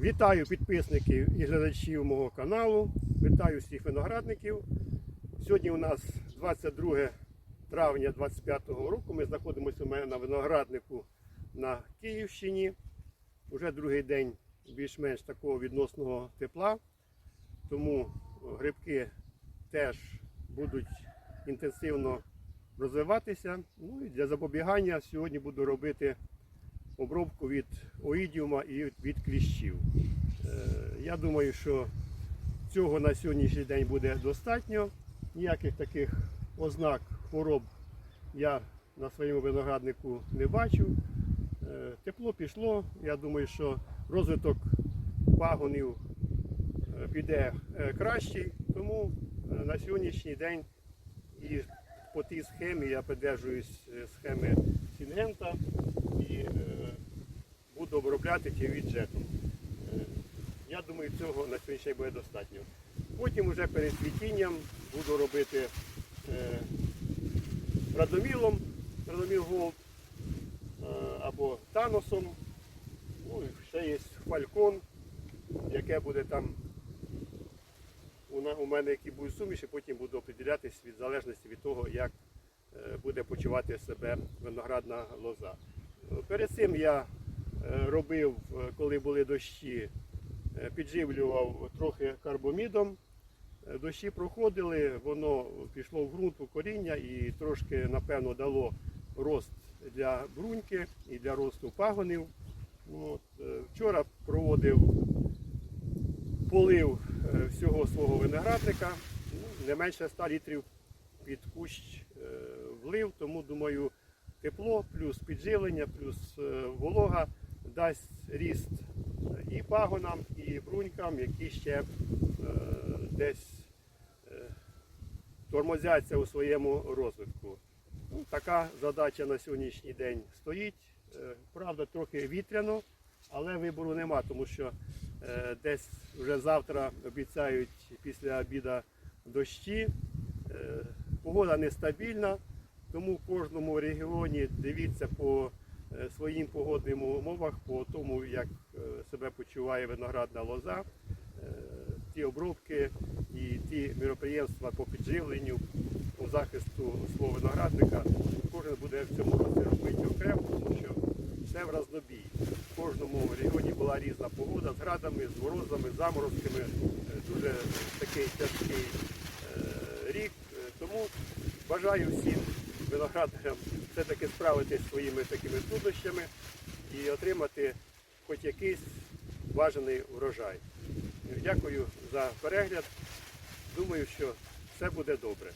Вітаю підписників і глядачів мого каналу. Вітаю всіх виноградників. Сьогодні у нас 22 травня 2025 року. Ми знаходимося у мене на винограднику на Київщині. Уже другий день більш-менш такого відносного тепла. Тому грибки теж будуть інтенсивно розвиватися. Ну і для запобігання сьогодні буду робити обробку від оїдіума і від кліщів. Е, Я думаю, що цього на сьогоднішній день буде достатньо. Ніяких таких ознак хвороб я на своєму винограднику не бачу. Е, Тепло пішло. Я думаю, що розвиток пагонів е, піде кращий. Тому на сьогоднішній день і по тій схемі я придержуюсь е, схеми Сінгента і е, буду обробляти тівіджетом. Я думаю, цього на сьогоднішній буде достатньо. Потім вже перед цвітінням буду робити е, радомілом, радоміл голд е, або таносом. Ну, і ще є фалькон, яке буде там у, мене які будуть суміші, потім буду определятись від залежності від того, як е, буде почувати себе виноградна лоза. Перед цим я е, робив, коли були дощі, е, підживлював трохи карбомідом. Дощі проходили, воно пішло в ґрунт у коріння і трошки, напевно, дало рост для бруньки і для росту пагонів. От, Вчора проводив полив всього свого виноградника, ну, не менше 100 літрів під кущ е, влив, тому думаю, тепло, плюс підживлення, плюс е, волога дасть ріст і пагонам, і брунькам, які ще е, десь е, тормозяться у своєму розвитку. Ну, така задача на сьогоднішній день стоїть. Е, Правда, трохи вітряно, але вибору нема, тому що е, десь вже завтра обіцяють після обіду дощі. Е, Погода нестабільна, тому в кожному регіоні дивіться по е, своїм погодним умовах, по тому, як е, себе почуває виноградна лоза. Е, Ті обробки і ті міроприємства по підживленню, по захисту свого виноградника, кожен буде в цьому році робити окремо, тому що все в разнобій. В кожному регіоні була різна погода з градами, з морозами, заморозками. Е, Дуже такий тяжкий е, рік. Е, Тому бажаю всім виноградарям все-таки справитися зі своїми такими труднощами і отримати хоч якийсь бажаний врожай. Дякую за перегляд. Думаю, що все буде добре.